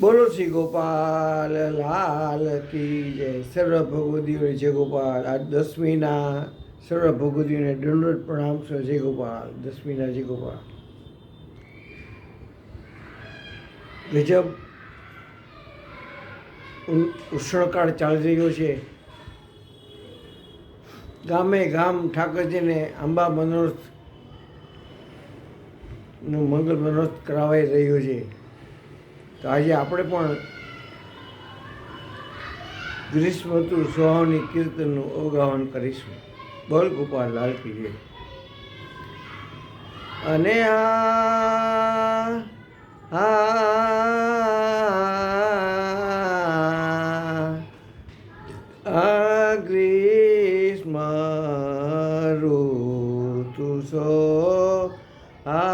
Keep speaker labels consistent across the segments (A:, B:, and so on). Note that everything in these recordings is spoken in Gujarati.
A: બોલો શ્રી ગોપાલ, લાલ કી જય. સર્વ ભગવદીઓને જય ગોપાલ. આજ દસમીના સર્વ ભગવદીઓને દંડોત પ્રણામ છે. જય ગોપાલ. દસમીના જય ગોપાલ. ગજબ ઉષ્ણકાળ ચાલી રહ્યો છે. ગામે ગામ ઠાકરજીને આંબા મનોરથનું મંગલ મનોરથ કરાવાઈ રહ્યું છે. તો આજે આપણે પણ ગ્રીષ્મ ઋતુ સોહાની કીર્તનનું અવગાહન કરીશું. બોલ ગોપાલ, લાલ કીજે અને આ આ આ ગ્રીષ્મ ઋતુ સો આવની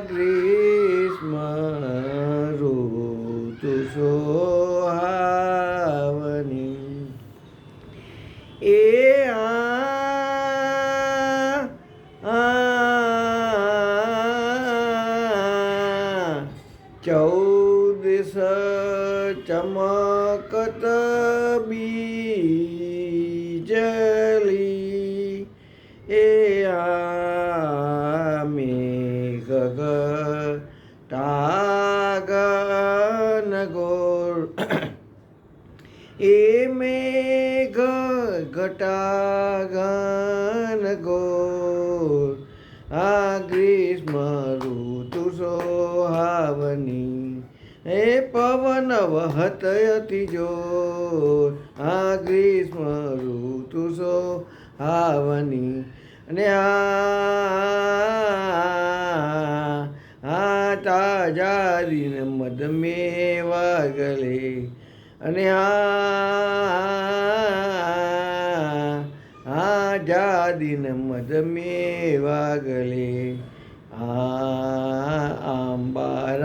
A: ગ્રીષ્મ ઋતુ સોહાવની એ ચૌદસ ચમકત બીજલી ઘટાગન ગોર આ ગ્રીષ્મ ઋતુ સોહાવની. એ પવન વહત અતિ જોર આ ગ્રીષ્મ ઋતુ સોહાવની. અને આ આ તાજા દિન મદ મેવા ગલે અને આ આ જાદિન મદ મેવા ગલે આ આંબા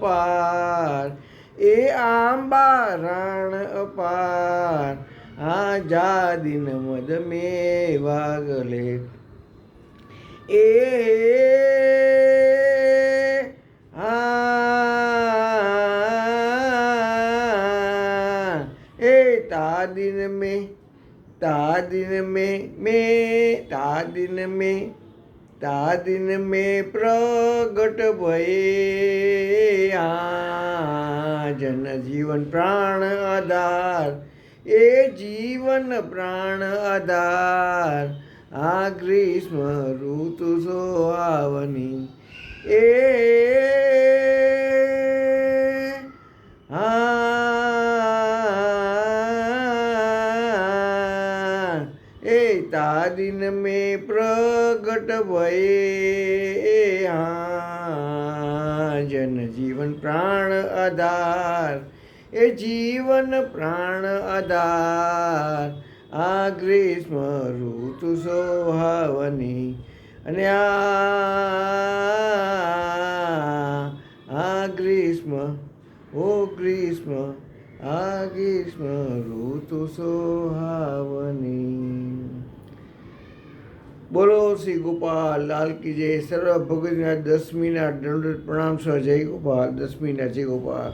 A: પાર એ આંબા રાણ પાર આ જાદિન મદ મેવા ગલે એ આ એ તાદિન में તા તાદિન મે તા દિન મે તાદિન મે પ્રગટ ભયે આ જન જીવન પ્રાણ આધાર એ જીવન પ્રાણ આધાર આ ગ્રીષ્મ ઋતુ સોહાવની એ હા એ તાદિન में પ્રગટ ભયે આ જન જીવન પ્રાણ આધાર, એ જીવન પ્રાણ આધાર. આ ગ્રીષ્મ ઋતુ સોહાવની અને આ આ ગ્રીષ્મ, ઓ ગ્રીષ્મ, આ ગ્રીષ્મ ઋતુ સોહાવની. બોલો શ્રી ગોપાલ, લાલ કી જય. સર્વ ભગતના દસમીના દંડ પ્રણામ સહ જય ગોપાલ, દસમીના જય ગોપાલ.